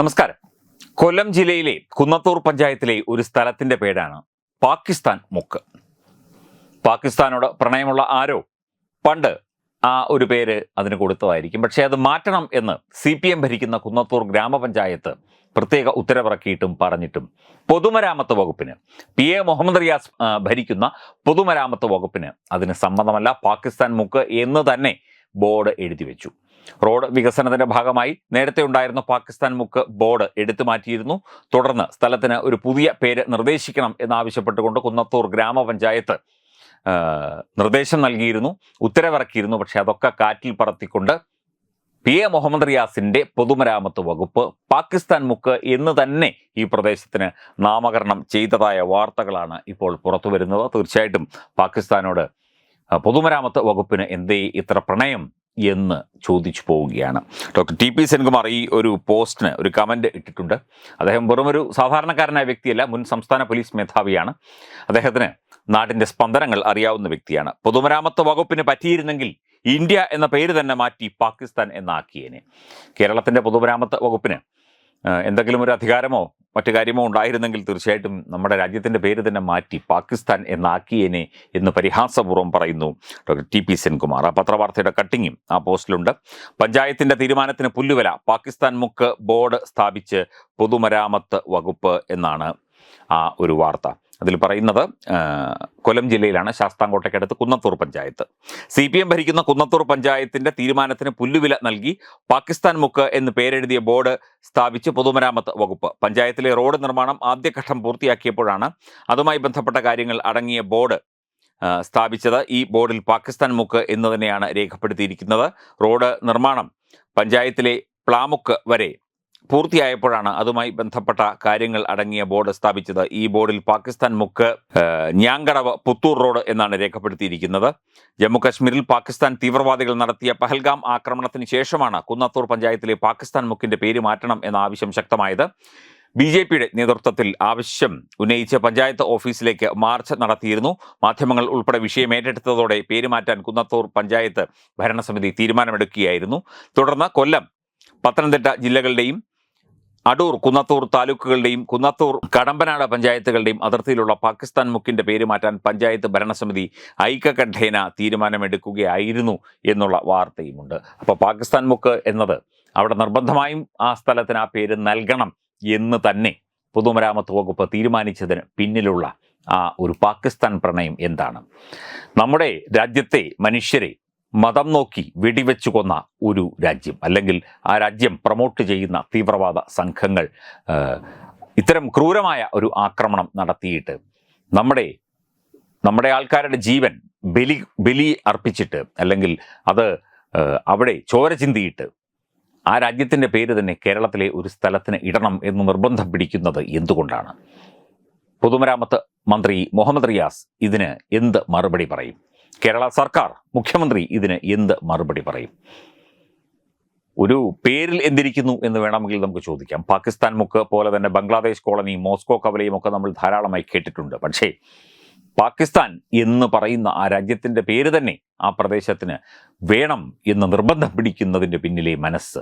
നമസ്കാരം. കൊല്ലം ജില്ലയിലെ കുന്നത്തൂർ പഞ്ചായത്തിലെ ഒരു സ്ഥലത്തിന്റെ പേരാണ് പാകിസ്ഥാൻ മുക്ക്. പാകിസ്ഥാനോട് പ്രണയമുള്ള ആരോ പണ്ട് ആ ഒരു പേര് അതിന് കൊടുത്തതായിരിക്കും. പക്ഷേ അത് മാറ്റണം എന്ന് സി പി എം ഭരിക്കുന്ന കുന്നത്തൂർ ഗ്രാമപഞ്ചായത്ത് പ്രത്യേക ഉത്തരവിറക്കിയിട്ടും പറഞ്ഞിട്ടും പൊതുമരാമത്ത് വകുപ്പിന് പി എ മുഹമ്മദ് റിയാസ് ഭരിക്കുന്ന പൊതുമരാമത്ത് വകുപ്പിന് അതിന് സമ്മതമല്ല പാകിസ്ഥാൻ മുക്ക് എന്ന് തന്നെ ബോർഡ് എഴുതി വെച്ചു. റോഡ് വികസനത്തിന്റെ ഭാഗമായി നേരത്തെ ഉണ്ടായിരുന്ന പാകിസ്ഥാൻ മുക്ക് ബോർഡ് എടുത്തു മാറ്റിയിരുന്നു. തുടർന്ന് സ്ഥലത്തിന് ഒരു പുതിയ പേര് നിർദ്ദേശിക്കണം എന്നാവശ്യപ്പെട്ടുകൊണ്ട് കുന്നത്തൂർ ഗ്രാമപഞ്ചായത്ത് നിർദ്ദേശം നൽകിയിരുന്നു. ഉത്തരവിറക്കിയിരുന്നു. പക്ഷേ അതൊക്കെ കാറ്റിൽ പറത്തിക്കൊണ്ട് പി എ മുഹമ്മദ് റിയാസിന്റെ പൊതുമരാമത്ത് വകുപ്പ് പാകിസ്ഥാൻ മുക്ക് എന്ന് തന്നെ ഈ പ്രദേശത്തിന് നാമകരണം ചെയ്തതായ വാർത്തകളാണ് ഇപ്പോൾ പുറത്തു വരുന്നത് തീർച്ചയായിട്ടും പാകിസ്ഥാനോട് പൊതുമരാമത്ത് വകുപ്പിന് എന്തേ ഇത്ര പ്രണയം എന്ന് ചോദിച്ചു പോവുകയാണ്. ഡോക്ടർ ടി പി സെൻകുമാർ ഈ ഒരു പോസ്റ്റിന് ഒരു കമന്റ് ഇട്ടിട്ടുണ്ട്. അദ്ദേഹം വെറുമൊരു സാധാരണക്കാരനായ വ്യക്തിയല്ല മുൻ സംസ്ഥാന പോലീസ് മേധാവിയാണ്. അദ്ദേഹത്തിന് നാടിന്റെ സ്പന്ദനങ്ങൾ അറിയാവുന്ന വ്യക്തിയാണ്. പൊതുമരാമത്ത് വകുപ്പിന് പറ്റിയിരുന്നെങ്കിൽ ഇന്ത്യ എന്ന പേര് തന്നെ മാറ്റി പാകിസ്ഥാൻ എന്നാക്കിയേനെ. കേരളത്തിന്റെ പൊതുമരാമത്ത് വകുപ്പിന് എന്തെങ്കിലും ഒരു അധികാരമോ മറ്റു കാര്യമോ ഉണ്ടായിരുന്നെങ്കിൽ തീർച്ചയായിട്ടും നമ്മുടെ രാജ്യത്തിന്റെ പേര് തന്നെ മാറ്റി പാകിസ്ഥാൻ എന്നാക്കിയേനെ എന്ന് പരിഹാസപൂർവം പറയുന്നു ഡോക്ടർ ടി പി സെൻകുമാർ. ആ പത്രവാർത്തയുടെ കട്ടിങ്ങും ആ പോസ്റ്റിലുണ്ട്. പഞ്ചായത്തിന്റെ തീരുമാനത്തിന് പുല്ലുവല പാകിസ്ഥാൻ മുക്ക് ബോർഡ് സ്ഥാപിച്ച് പൊതുമരാമത്ത് വകുപ്പ് എന്നാണ് ആ ഒരു വാർത്ത. അതിൽ പറയുന്നത് കൊല്ലം ജില്ലയിലാണ് ശാസ്താംകോട്ടയ്ക്കടുത്ത് Kunnathur panchayat. C P M ഭരിക്കുന്ന കുന്നത്തൂർ പഞ്ചായത്തിന്റെ തീരുമാനത്തിന് പുല്ലുവില നൽകി പാകിസ്ഥാൻ മുക്ക് എന്ന് പേരെഴുതിയ ബോർഡ് സ്ഥാപിച്ച് പൊതുമരാമത്ത് വകുപ്പ്. പഞ്ചായത്തിലെ റോഡ് നിർമ്മാണം ആദ്യഘട്ടം പൂർത്തിയാക്കിയപ്പോഴാണ് അതുമായി ബന്ധപ്പെട്ട കാര്യങ്ങൾ അടങ്ങിയ ബോർഡ് സ്ഥാപിച്ചത്. ഈ ബോർഡിൽ പാകിസ്ഥാൻ മുക്ക് എന്ന് തന്നെയാണ് രേഖപ്പെടുത്തിയിരിക്കുന്നത്. റോഡ് നിർമ്മാണം പഞ്ചായത്തിലെ പ്ലാമുക്ക് വരെ പൂർത്തിയായപ്പോഴാണ് അതുമായി ബന്ധപ്പെട്ട കാര്യങ്ങൾ അടങ്ങിയ ബോർഡ് സ്ഥാപിച്ചത്. ഈ ബോർഡിൽ പാകിസ്ഥാൻ മുക്ക് ഞാങ്കടവ് പുത്തൂർ റോഡ് എന്നാണ് രേഖപ്പെടുത്തിയിരിക്കുന്നത്. ജമ്മു കശ്മീരിൽ പാകിസ്ഥാൻ തീവ്രവാദികൾ നടത്തിയ പഹൽഗാം ആക്രമണത്തിന് ശേഷമാണ് കുന്നത്തൂർ പഞ്ചായത്തിലെ പാകിസ്ഥാൻ മുക്കിന്റെ പേര് മാറ്റണം എന്ന ആവശ്യം ശക്തമായത്. ബി ജെ പിയുടെ നേതൃത്വത്തിൽ ആവശ്യം ഉന്നയിച്ച പഞ്ചായത്ത് ഓഫീസിലേക്ക് മാർച്ച് നടത്തിയിരുന്നു. മാധ്യമങ്ങൾ ഉൾപ്പെടെ വിഷയം ഏറ്റെടുത്തതോടെ പേരുമാറ്റാൻ കുന്നത്തൂർ പഞ്ചായത്ത് ഭരണസമിതി തീരുമാനമെടുക്കുകയായിരുന്നു. തുടർന്ന് കൊല്ലം പത്തനംതിട്ട ജില്ലകളുടെയും അടൂർ കുന്നത്തൂർ താലൂക്കുകളുടെയും കുന്നത്തൂർ കടമ്പനാട് പഞ്ചായത്തുകളുടെയും അതിർത്തിയിലുള്ള പാകിസ്ഥാൻ മുക്കിന്റെ പേര് മാറ്റാൻ പഞ്ചായത്ത് ഭരണസമിതി ഐക്യകണ്ഠേന തീരുമാനമെടുക്കുകയായിരുന്നു എന്നുള്ള വാർത്തയുമുണ്ട്. അപ്പോൾ പാകിസ്ഥാൻ മുക്ക് എന്നത് അവിടെ നിർബന്ധമായും ആ സ്ഥലത്തിന് ആ പേര് നൽകണം എന്ന് തന്നെ പൊതുമരാമത്ത് വകുപ്പ് തീരുമാനിച്ചതിന് പിന്നിലുള്ള ആ ഒരു പാകിസ്ഥാൻ പ്രണയം എന്താണ്? നമ്മുടെ രാജ്യത്തെ മനുഷ്യരെ മതം നോക്കി വെടിവെച്ചു കൊന്ന ഒരു രാജ്യം അല്ലെങ്കിൽ ആ രാജ്യം പ്രൊമോട്ട് ചെയ്യുന്ന തീവ്രവാദ സംഘങ്ങൾ ഇത്തരം ക്രൂരമായ ഒരു ആക്രമണം നടത്തിയിട്ട് നമ്മുടെ നമ്മുടെ ആൾക്കാരുടെ ജീവൻ ബലി ബലി അർപ്പിച്ചിട്ട് അല്ലെങ്കിൽ അത് അവിടെ ചോര ചിന്തിയിട്ട് ആ രാജ്യത്തിന്റെ പേര് തന്നെ കേരളത്തിലെ ഒരു സ്ഥലത്തിന് ഇടണം എന്ന് നിർബന്ധം പിടിക്കുന്നത് എന്തുകൊണ്ടാണ്? പൊതുമരാമത്ത് മന്ത്രി മുഹമ്മദ് റിയാസ് ഇതിന് എന്ത് മറുപടി പറയും? കേരള സർക്കാർ മുഖ്യമന്ത്രി ഇതിന് എന്ത് മറുപടി പറയും? ഒരു പേരിൽ എന്തിരിക്കുന്നു എന്ന് വേണമെങ്കിൽ നമുക്ക് ചോദിക്കാം. പാകിസ്ഥാൻ മുക്ക് പോലെ തന്നെ ബംഗ്ലാദേശ് കോളനി മോസ്കോ കവലയും ഒക്കെ നമ്മൾ ധാരാളമായി കേട്ടിട്ടുണ്ട്. പക്ഷേ പാകിസ്ഥാൻ എന്ന് പറയുന്ന ആ രാജ്യത്തിന്റെ പേര് തന്നെ ആ പ്രദേശത്തിന് വേണം എന്ന് നിർബന്ധം പിടിക്കുന്നതിന്റെ പിന്നിലെ മനസ്സ്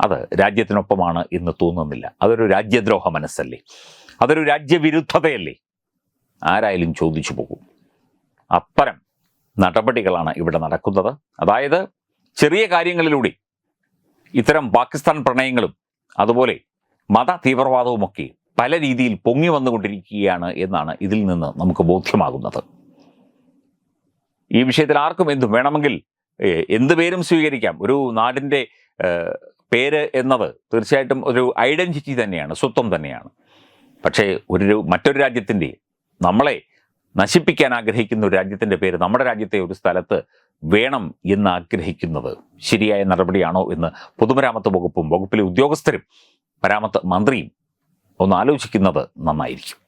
അത് രാജ്യത്തിനൊപ്പമാണ് എന്ന് തോന്നുന്നില്ല. അതൊരു രാജ്യദ്രോഹ മനസ്സല്ലേ? അതൊരു രാജ്യവിരുദ്ധതയല്ലേ? ആരായാലും ചോദിച്ചു പോകും. അത്തരം നടപടികളാണ് ഇവിടെ നടക്കുന്നത്. അതായത് ചെറിയ കാര്യങ്ങളിലൂടെ ഇത്തരം പാകിസ്ഥാൻ പ്രണയങ്ങളും അതുപോലെ മത തീവ്രവാദവുമൊക്കെ പല രീതിയിൽ പൊങ്ങി വന്നുകൊണ്ടിരിക്കുകയാണ് എന്നാണ് ഇതിൽ നിന്ന് നമുക്ക് ബോധ്യമാകുന്നത്. ഈ വിഷയത്തിൽ ആർക്കും എന്തും വേണമെങ്കിൽ എന്ത് പേരും സ്വീകരിക്കാം. ഒരു നാടിന്റെ പേര് എന്നത് തീർച്ചയായിട്ടും ഒരു ഐഡന്റിറ്റി തന്നെയാണ് സ്വത്വം തന്നെയാണ്. പക്ഷേ ഒരു മറ്റൊരു രാജ്യത്തിന്റെ നമ്മളെ നശിപ്പിക്കാൻ ആഗ്രഹിക്കുന്ന ഒരു രാജ്യത്തിന്റെ പേര് നമ്മുടെ രാജ്യത്തെ ഒരു സ്ഥലത്ത് വേണം എന്ന് ആഗ്രഹിക്കുന്നത്. ശരിയായ നടപടിയാണോ എന്ന് പൊതുമരാമത്ത് വകുപ്പും വകുപ്പിലെ ഉദ്യോഗസ്ഥരും മരാമത്ത് മന്ത്രിയും ഒന്ന് ആലോചിക്കുന്നത് നന്നായിരിക്കും.